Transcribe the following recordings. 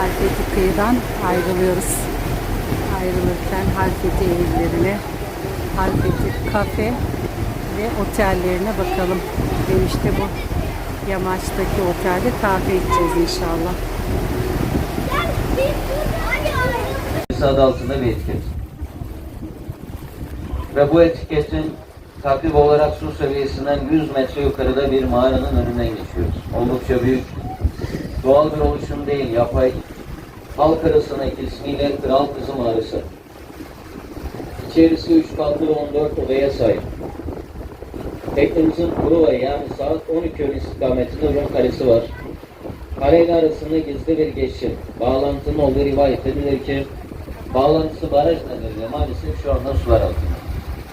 Halfeti kıyıdan ayrılıyoruz. Ayrılırken Halfeti evlerine, Halfeti kafe ve otellerine bakalım. Ve işte bu yamaçtaki otelde kahve içeceğiz inşallah. adı altında bir etiket. Ve bu etiketin takip olarak su seviyesinden 100 metre yukarıda bir mağaranın önünden geçiyoruz. Oldukça büyük. Doğal bir oluşum değil, yapay. Halk arasındaki ismiyle Kral Kızı Mağarası. İçerisi 3 katlı ve 14 odaya sahip. Teknemizin Kuruva yani saat 12 yön istikametinde Rum Kalesi var. Kareyle arasında gizli bir geçit. Bağlantının olduğu rivayet edilir ki bağlantısı baraj nedeniyle maalesef şu anda sular altında.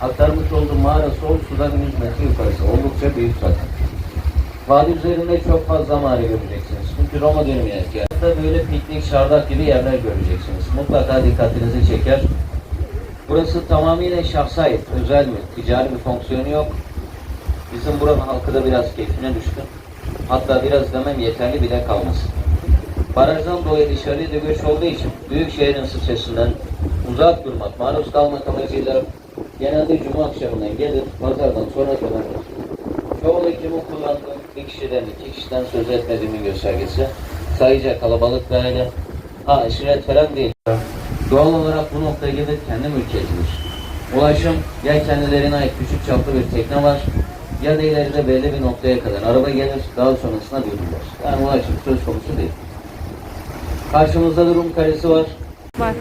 Aktarmış olduğum mağara sol sudan 100 metre yukarısı. Oldukça büyük zaten. Vadi üzerinde çok fazla mağara göreceksiniz. Çünkü Roma dönemi eski. Hatta böyle piknik, şardak gibi yerler göreceksiniz. Mutlaka dikkatinizi çeker. Burası tamamıyla şahsa ait, özel bir, ticari bir fonksiyonu yok. Bizim buranın halkı da biraz keyfine düştü. Hatta biraz demem yeterli bile kalmasın. Barajdan doğuya dışarıya da olduğu için büyük şehrin stresinden uzak durmak, maruz kalmak amacıyla genelde cuma akşamından gelir, pazardan sonra dönerler. Çoğu kimin kullandığım bir kişiden, iki kişiden söz etmediğimin göstergesi. Sayıca kalabalık bir aile. Ha aşiret falan değil. Doğal olarak bu noktaya gelir kendi mülkiyetimiz. Ulaşım ya kendilerine ait küçük çaplı bir tekne var ya da ileride belli bir noktaya kadar araba gelir daha sonrasında dönürler. Yani ulaşım söz konusu değil. Karşımızda da Rum Kalesi var. Var.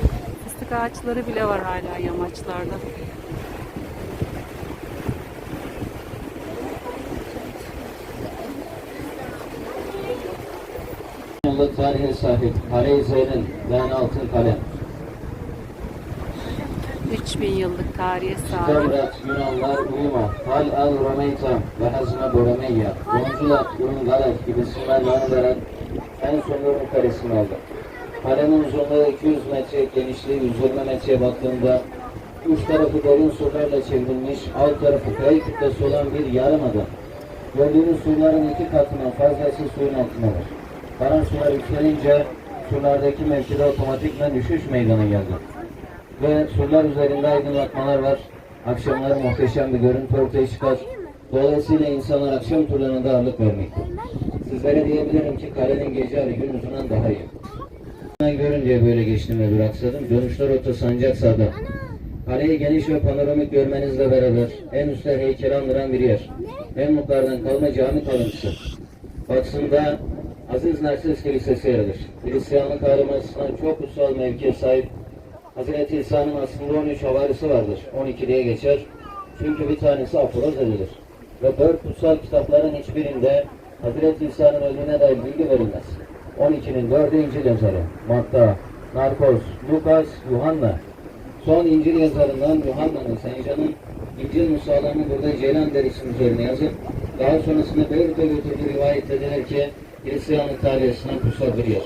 Fıstık ağaçları bile var hala yamaçlarda. Yıllık tarihe sahip Kale-i Zeyn'in yani Altın Kalem. 3000 yıllık tarihe sahip. Devlet Yunanlar uyuma, hal al romeyta ve hazme boromeyya. Yoncular, ürün galak gibisinden yanılarak en son ürün karesini aldı. Kalenin uzunluğu 200 metre, genişliği 120 metreye baktığında üç tarafı derin surlarla çevrilmiş, alt tarafı kayı kütlesi olan bir yarımada. Gördüğünüz suyların iki katından fazlası suyun altındadır. Karan sular yükselince sulardaki mevkide otomatikman düşüş meydana geldi ve surlar üzerinde aydınlatmalar var. Akşamları muhteşem bir görüntü ortaya çıkar. Dolayısıyla insanlar akşam turlarına da ağırlık vermekte. Sizlere diyebilirim ki kalenin gece hali gün yüzünden daha iyi. Ben görünce böyle geçtim ve duraksadım. Dönüşler rota sancak sağda. Kaleyi geniş ve panoramik görmenizle beraber en üstte heykeli andıran bir yer. En mutlardan kalma cami kalıntısı. Batısında Aziz Narsis Kilisesi yer alır. Hristiyanlık alemi açısından çok kutsal mevkiye sahip Hazreti İsa'nın aslında 13 havarisi vardır. 12 diye geçer. Çünkü bir tanesi aforoz edilir. Ve dört kutsal kitapların hiçbirinde Hazreti İsa'nın ölümüne dair bilgi verilmez. 12'nin dördü İncil yazarı. Matta, Narkos, Lukas, Yuhanna. Son İncil yazarından Yuhanna'nın, Sencan'ın İncil musalarını burada Ceylan derisi üzerine yazıp daha sonrasında Beyrut'a götürdüğü rivayet edilir ki Hristiyanlık tarihine bir yer.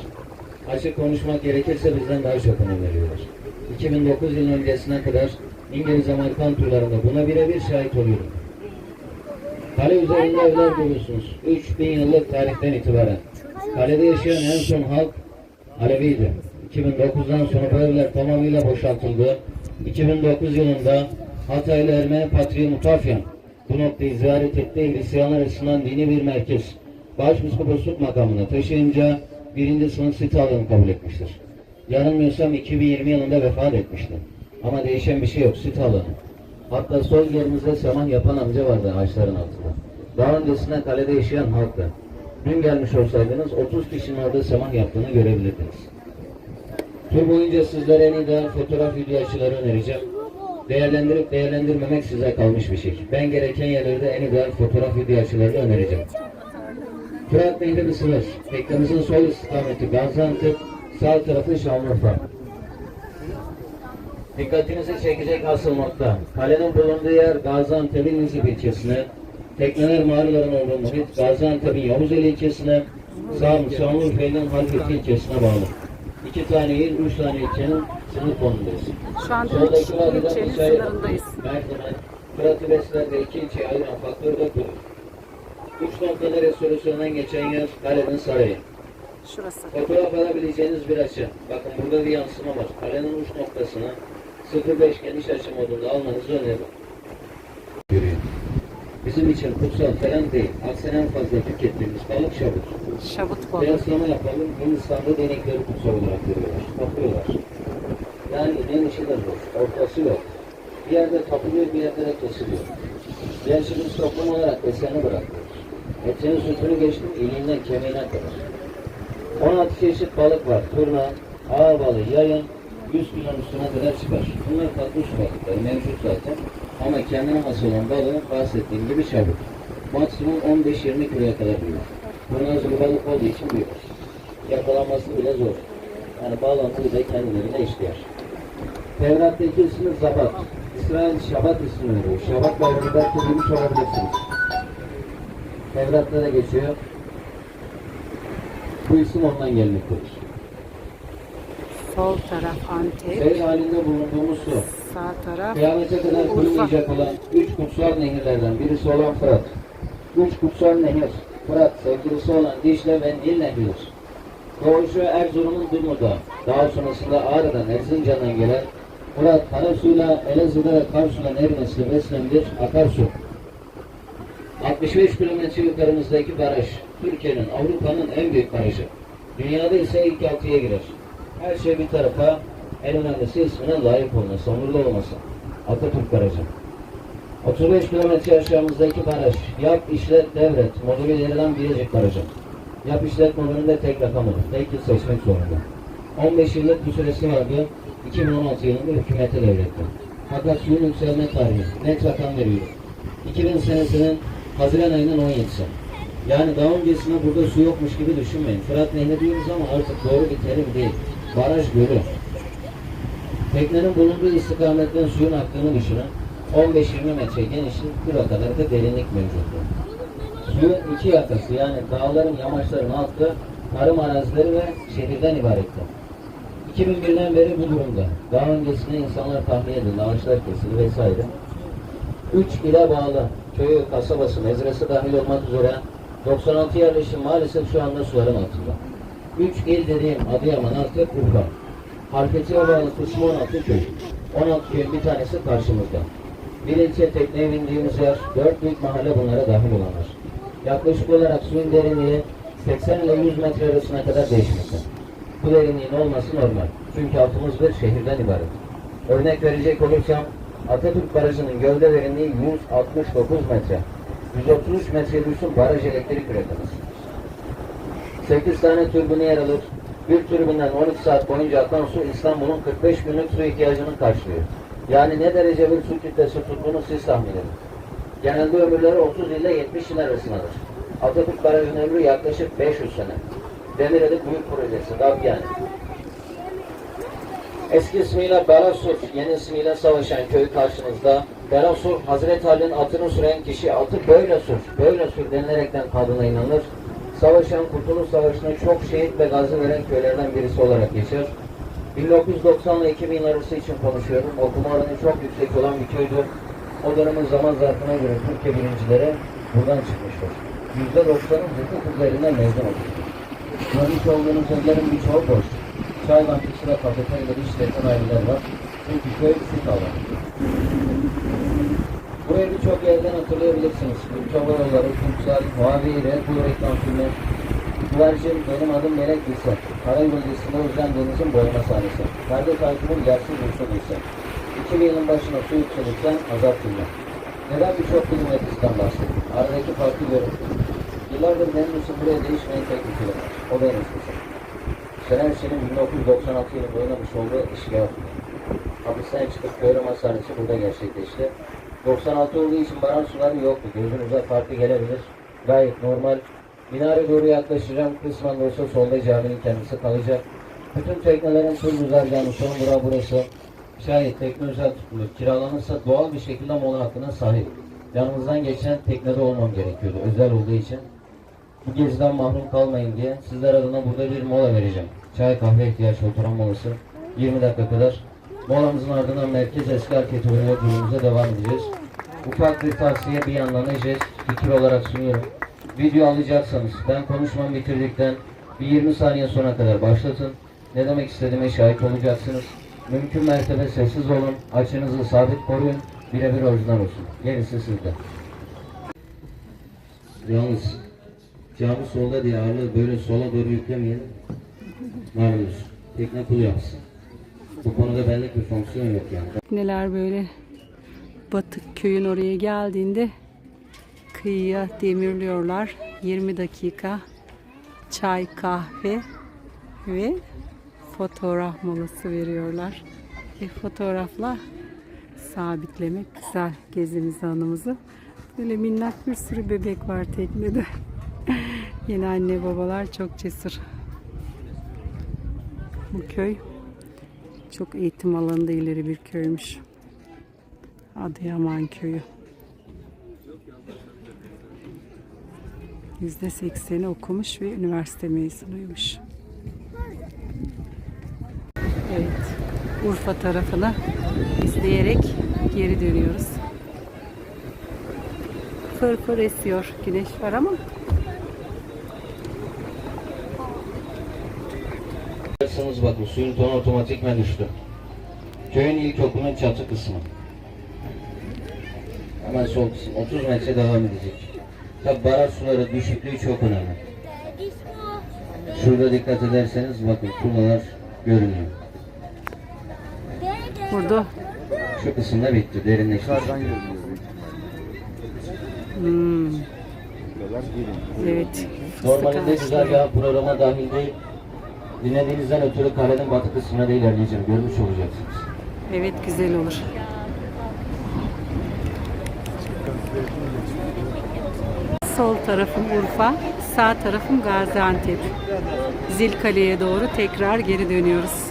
Açık konuşmak gerekirse bizden daha çok önem veriyorlar. 2009 yıl öncesine kadar İngiliz Amerikan turlarında buna birebir şahit oluyorum. Kale üzerinde evler görüyorsunuz. 3000 yıllık tarihten itibaren. Kalede yaşayan en son halk Aleviydi. 2009'dan sonra bu evler tamamıyla boşaltıldı. 2009 yılında Hataylı Ermeni Patriği Mutafyan bu noktayı ziyaret etti. Hristiyanlar açısından dini bir merkez. Başpiskoposluk makamına taşıyınca birinci sınıf site alanı kabul etmiştir. Yanılmıyorsam 2020 yılında vefat etmişti. Ama değişen bir şey yok, sit alanı. Hatta sol yerimizde saman yapan amca vardı ağaçların altında. Daha öncesinde kalede yaşayan halktı. Dün gelmiş olsaydınız 30 kişinin orada saman yaptığını görebilirdiniz. Tur boyunca sizlere en ideal fotoğraf video açıları önereceğim. Değerlendirip değerlendirmemek size kalmış bir şey. Ben gereken yerlerde en ideal fotoğraf video açılarını önereceğim. Fırat Nehri bir sınır. Teknemizin sol istikameti Gaziantep, sağ tarafı Şanlıurfa. Dikkatinizi çekecek asıl nokta. Kalenin bulunduğu yer Gaziantep'in Nizip ilçesine, tekneler mağaraların olduğu muhit Gaziantep'in Yavuzeli ilçesine, sağ Şanlıurfa'nın Halfeti ilçesine bağlı. İki tane il, üç tane ilçenin sınır konumundayız. Şu anda Soldaki 3 vadiden ilçenin sınırındayız. Merdiven, besler ve iki ilçeyi ayıran faktör de budur. Uç noktada restorasyonan geçen yer kalenin sarayı. Şurası. Fotoğraf alabileceğiniz bir açı. Bakın burada bir yansıma var. Kalenin uç noktasına 0.5 geniş açı modunda almanızı öneririm. Görüyor. Bizim için kutsal falan değil. Aksine en fazla tükettiğimiz balık şabut. Şabut balığı. Kıyaslama yapalım. Hindistan'da denekleri kutsal olarak görüyorlar. Tapıyorlar. Yani ineğin işi de zor. Ortası yok. Bir yerde tapılıyor, bir yerde de kesiliyor. Gerçi biz toplum olarak besleni bırakıyoruz. Etinin sütünü geçtim, iliğinden kemiğine kadar. 16 çeşit balık var. Turna, ağ balığı, yayın, 100 kilonun üstüne kadar çıkar. Bunlar tatlı su balıkları mevcut zaten. Ama kendine has olan balığın bahsettiğim gibi çabuk. Maksimum 15-20 kiloya kadar büyür. Kurnaz bir balık olduğu için büyür. Yakalanması bile zor. Yani bağlantıyı da kendilerine işler. Tevrat'taki ismi Zabat. İsrail Şabat ismi veriyor. Şabat bayramı belki duymuş olabilirsiniz. Tevrat'ta da geçiyor. Bu isim ondan gelmektedir. Sol taraf Antep. Seyir halinde bulunduğumuz su. Sağ taraf Kıyamete kadar Urfa. kurulmayacak olan üç kutsal nehirlerden birisi olan Fırat. Üç kutsal nehir. Fırat sevgilisi olan Dicle ve Nil nehridir. Doğuşu Erzurum'un Dumlu'da, daha sonrasında Ağrı'dan, Erzincan'dan gelen Fırat, Karasu'yla Elazığ'da Karsu'dan erimesiyle beslenen bir akarsu. 65 kilometre yukarımızdaki baraj, Türkiye'nin, Avrupa'nın en büyük barajı. Dünyada ise ilk altıya girer. Her şey bir tarafa, en önemlisi ismine layık olması, onurlu olması. Atatürk Barajı. 35 kilometre aşağımızdaki baraj, yap, işlet, devret, modülü verilen Bilecik Barajı. Yap işlet modülünde tek rakam olur. Tek yıl seçmek zorunda. 15 yıllık bir süresi vardı. 2016 yılında hükümete devretti. Fakat suyun yükselme tarihi net rakam veriyor. 2000 senesinin Haziran ayının 17'si. Yani daha öncesinde burada su yokmuş gibi düşünmeyin. Fırat Nehri diyoruz ama artık doğru bir terim değil. Baraj gölü. Teknenin bulunduğu istikametten suyun aktığını düşünün. 15-20 metre genişlik, bir o kadar da derinlik mevcuttur. Suyun iki yakası yani dağların, yamaçların altı tarım arazileri ve şehirden ibaretti. 2001'den beri bu durumda. Daha öncesinde insanlar tahliye edildi, ağaçlar kesildi vesaire. 3 ile bağlı köyü, kasabası, mezresi dahil olmak üzere 96 yerleşim maalesef şu anda suların altında. 3 il dediğim Adıyaman, Antep, Urfa. Harfetiye bağlı kısmı 16 köy. 16 köyün bir tanesi karşımızda. Bir ilçe tekneye bindiğimiz yer, 4 büyük mahalle bunlara dahil olanlar. Yaklaşık olarak suyun derinliği 80 ile 100 metre arasına kadar değişmekte. Bu derinliğin olması normal. Çünkü altımız bir şehirden ibaret. Örnek verecek olursam Atatürk Barajı'nın gövde derinliği 169 metre. 133 metre düşün baraj elektrik üretemez. 8 tane türbünü yer alır. Bir türbünden 12 saat boyunca akan su İstanbul'un 45 günlük su ihtiyacını karşılıyor. Yani ne derece bir su kütlesi tuttuğunu siz tahmin edin. Genelde ömürleri 30 ile 70 yıl arasındadır. Atatürk Barajı'nın ömrü yaklaşık 500 sene. Demireli Büyük Projesi, DAB yani. Eski ismiyle Berasur, yeni ismiyle savaşan köy karşınızda. Berasur, Hazreti Ali'nin atını süren kişi atı böyle sür, böyle sür denilerekten kaldığına inanır. Savaşan Kurtuluş Savaşı'na çok şehit ve gazi veren köylerden birisi olarak geçer. 1990 ile 2000 arası için konuşuyorum. Okuma oranı çok yüksek olan bir köydü. O dönemin zaman zarfına göre Türkiye birincileri buradan çıkmıştır. %90'ın hukuk üzerinden mezun olmuştur. Görmüş olduğunuz evlerin birçoğu boş. Bankası ve kafeterya işleten aileler var. Çünkü köy sit alanı. Burayı birçok yerden hatırlayabilirsiniz. Ülkava yolları, Kumsal, Huawei, Red Bull reklam filmi. Güvercin, benim adım Melek Gülsen. Karay bölgesinde Özlem Deniz'in boyama sahnesi. Perde takibin yersiz Bursa Gülsen. 2000 yılın başına su yükselirken azap filmi. Neden birçok film ve diziden bahsettim? Aradaki farkı görün. Yıllardır benim için buraya değişmeyen tek bir. O da Enes Şener Şen'in 1996 yılında oynamış olduğu İşgal. Hapisten çıkıp Köylüm Hastanesi burada gerçekleşti. 96 olduğu için baran suları yoktu. Gözünüze farklı gelebilir. Gayet normal. Minare doğru yaklaşacağım. Kısmen de olsa solda caminin kendisi kalacak. Bütün teknelerin tur güzergahı son durağı burası. Şayet tekne özel tutulur. Kiralanırsa doğal bir şekilde mola hakkına sahip. Yanımızdan geçen teknede olmam gerekiyordu. Özel olduğu için. Bu geziden mahrum kalmayın diye sizler adına burada bir mola vereceğim. Çay kahve ihtiyaç oturan molası. 20 dakika kadar. Molamızın ardından merkez eski hareketi ve yolculuğumuza devam edeceğiz. Ufak bir tavsiye bir yandan da jest, fikir olarak sunuyorum. Video alacaksanız ben konuşmamı bitirdikten Bir 20 saniye sonra kadar başlatın. Ne demek istediğime şahit olacaksınız. Mümkün mertebe sessiz olun. Açınızı sabit koruyun. Birebir orijinal olsun. Gerisi sizde. Yalnız camı solda diye ağırlığı böyle sola doğru yüklemeyelim. Malumunuz. Tekne kul yapsın. Bu konuda benlik bir fonksiyon yok yani. Neler böyle batık köyün oraya geldiğinde kıyıya demirliyorlar. 20 dakika çay, kahve ve fotoğraf molası veriyorlar. Ve fotoğrafla sabitlemek güzel gezimizi anımızı. Böyle minnak bir sürü bebek var teknede. Yine anne babalar çok cesur. Bu köy çok eğitim alanında ileri bir köymüş. Adıyaman köyü. Yüzde sekseni okumuş ve üniversite mezunuymuş. Evet. Urfa tarafını izleyerek geri dönüyoruz. Fır fır esiyor. Güneş var ama Bakın bakın suyun tonu otomatikmen düştü. Köyün ilkokulun çatı kısmı. Hemen sol kısım. 30 metre devam edecek. Tabi baraj suları düşüklüğü çok önemli. Şurada dikkat ederseniz bakın tuğlalar görünüyor. burada Şu kısımda bitti. Derinleşti. hmm, evet. Ağaçları. güzel bir programa dahil değil. Dinlediğinizden ötürü kalenin batı kısmına da ilerleyeceğim. Görmüş olacaksınız. Evet güzel olur. Sol tarafım Urfa, sağ tarafım Gaziantep. Zilkale'ye doğru tekrar geri dönüyoruz.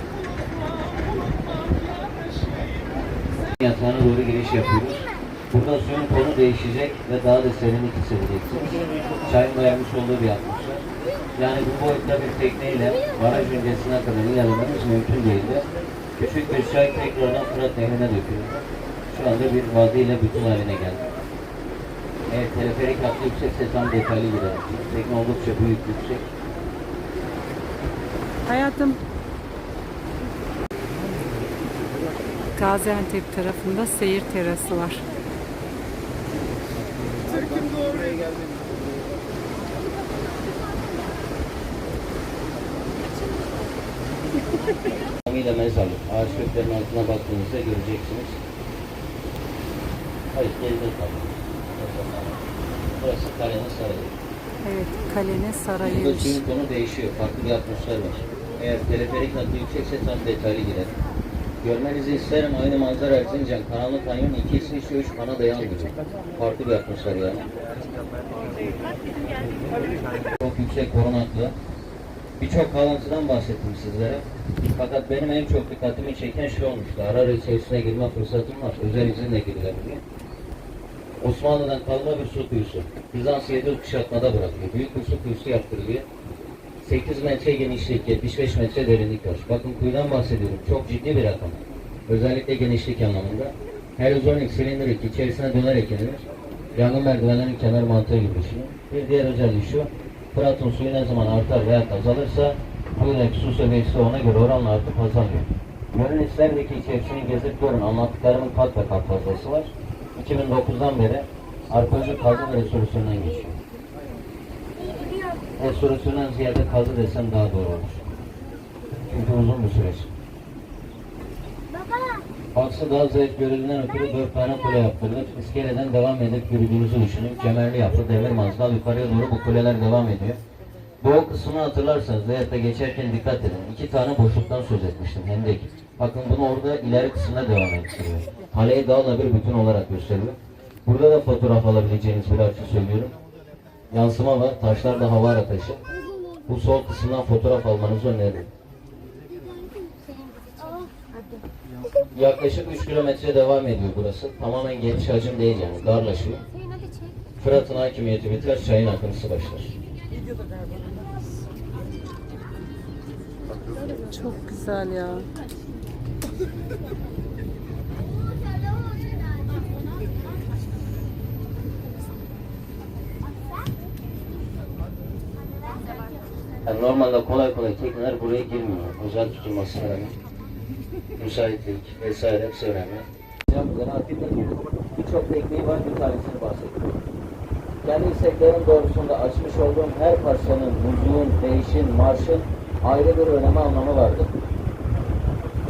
Yatağına doğru giriş yapıyoruz. Burada suyun tonu değişecek ve daha da serinlik hissedeceksiniz. Çayın dayanmış olduğu bir atmosfer. Yani bu boyutta bir tekneyle baraj öncesine kadar ilerlememiz mümkün değildi. Küçük bir çay tekrardan Fırat Nehri'ne dökülüyor. Şu anda bir vadiyle bütün haline geldi. Evet, teleferik hattı yüksekse tam detaylı gidelim. Tekne oldukça büyük, yüksek. Hayatım Gaziantep tarafında seyir terası var. Baktığınızda göreceksiniz. Hayır, geride kalın. Burası kalenin sarayı. Evet, kalenin Burada sarayıymış. suyun tonu değişiyor. Farklı bir atmosfer var. Eğer teleferik hattı yüksekse tam detaylı gider. Görmenizi isterim aynı manzara Erzincan. Kanallı Kanyon iki İsviçre üç Kanada yan gibi. Farklı bir atmosfer yani. Çok yüksek korunaklı. Birçok kalıntıdan bahsettim sizlere. Fakat benim en çok dikkatimi çeken şey olmuştu. Ara ara içerisine girme fırsatım var. Özel izinle girilebiliyor. Osmanlı'dan kalma bir su kuyusu. Bizans 7 kuşatmada bırakıyor. Büyük bir su kuyusu yaptırılıyor. 8 metre genişlik, 75 metre derinlik var. Bakın kuyudan bahsediyorum. Çok ciddi bir rakam. Özellikle genişlik anlamında. Helizonik, silindirik, içerisine dönerek inilir. Yangın merdivenlerinin kenar mantığı gibi düşünün. Bir diğer özelliği şu. Fırat'ın suyu ne zaman artar veya azalırsa kuyudaki su seviyesi ona göre oranla artıp azalıyor. Gölün içlerdeki içerisini gezip görün. Anlattıklarımın kat ve kat fazlası var. 2009'dan beri arkeolojik kazı ve geçiyor. Restorasyondan ziyade kazı desem daha doğru olur. Çünkü uzun bir süreç. Aksı daha zayıf görüldüğünden ötürü dört tane kule yaptırdık. İskeleden devam edip yürüdüğünüzü düşünün. Kemerli yapı, demir mazgal yukarıya doğru bu kuleler devam ediyor. Doğu kısmını hatırlarsanız veyahut geçerken dikkat edin. İki tane boşluktan söz etmiştim hendek. Bakın bunu orada ileri kısmına devam ettiriyor. Kaleyi dağla bir bütün olarak gösteriyor. Burada da fotoğraf alabileceğiniz bir açı söylüyorum. Yansıma var. Taşlar da hava ateşi. Bu sol kısımdan fotoğraf almanızı öneririm. Yaklaşık 3 kilometre devam ediyor burası. Tamamen geniş hacim değil yani. Darlaşıyor. Fırat'ın hakimiyeti biter, çayın akıntısı başlar. Çok güzel ya. Yani normalde kolay kolay tekneler buraya girmiyor. Özel tutulması önemli. Müsaitlik vesaire hepsi önemli. Hocam zanaatinde birçok tekniği var bir tanesini bahsedeyim. Kendi isteklerim doğrusunda açmış olduğum her parçanın, müziğin, değişin, marşın ayrı bir önemi anlamı vardır.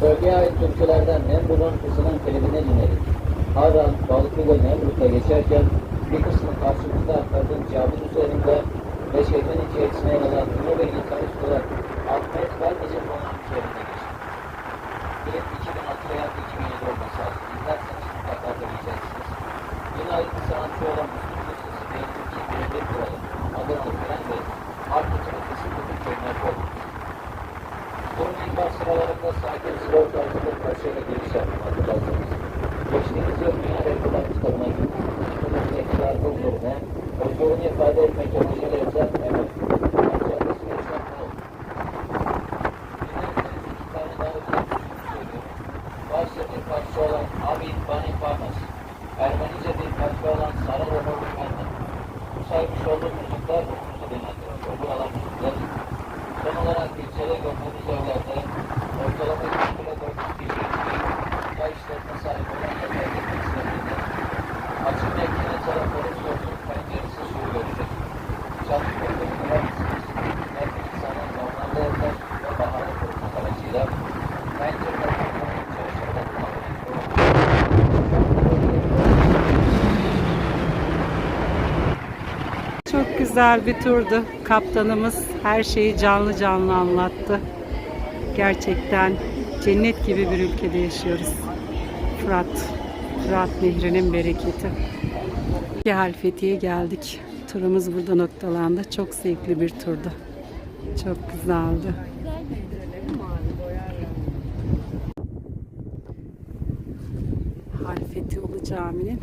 Bölgeye ait türkülerden Nemrut'un kızının klibini dinledik. Harran, Balıklı ve Nemrut'a geçerken bir kısmı karşımızda aktardığım caminin üzerinde ve şehrin içerisine alan ünlü ve gitarist olan Ahmet Vergece Konağın üzerinde geçti. Klip 2006 veya 2007 olması lazım. İzlerseniz mutlaka göreceksiniz. Yine ait bir sanatçı olan Müslüm Gürses'i ve Türkiye Birebir Kralı Adanalı Fren Bey, Artut'un kesinlikle köyüne koydu. Bunun ilk baş sıralarında sakin slow tarzında karşıyla giriş yaptım hatırlarsanız. Geçtiğimiz yıl Dünya Rekorlar kitabına gittim. Bunun ne kadar huzuruna, huzurunu ifade etmek amacıyla yazan Mehmet. Ancak ismi çok ne oldu? Dinlerseniz iki tane daha özel bir şey söylüyorum. Başta bir parça olan Abid Bani Farmas. Ermenice bir parça olan Sarı Rohor Efendi. Bu saymış olduğum müzikler ruhumuzu dinlendiriyor. Buralar müzikler. Son olarak ilçede gördüğümüz evlerde ortalama 2 kilo 400 kişi çay işlerine sahip olan yerlerde temsilcilerinde açık renkli telefonun sonsuz penceresi suyu görecek. Çalışma bölümü var mısınız? Her bir insanın normalde evler ve bahane korumak aracıyla pencerelerden çalışırken Çok güzel bir turdu. Kaptanımız her şeyi canlı canlı anlattı. Gerçekten cennet gibi bir ülkede yaşıyoruz. Fırat, Fırat Nehri'nin bereketi. Gel Fethiye geldik. Turumuz burada noktalandı. Çok zevkli bir turdu. Çok güzeldi. Halfeti Ulu şimdi.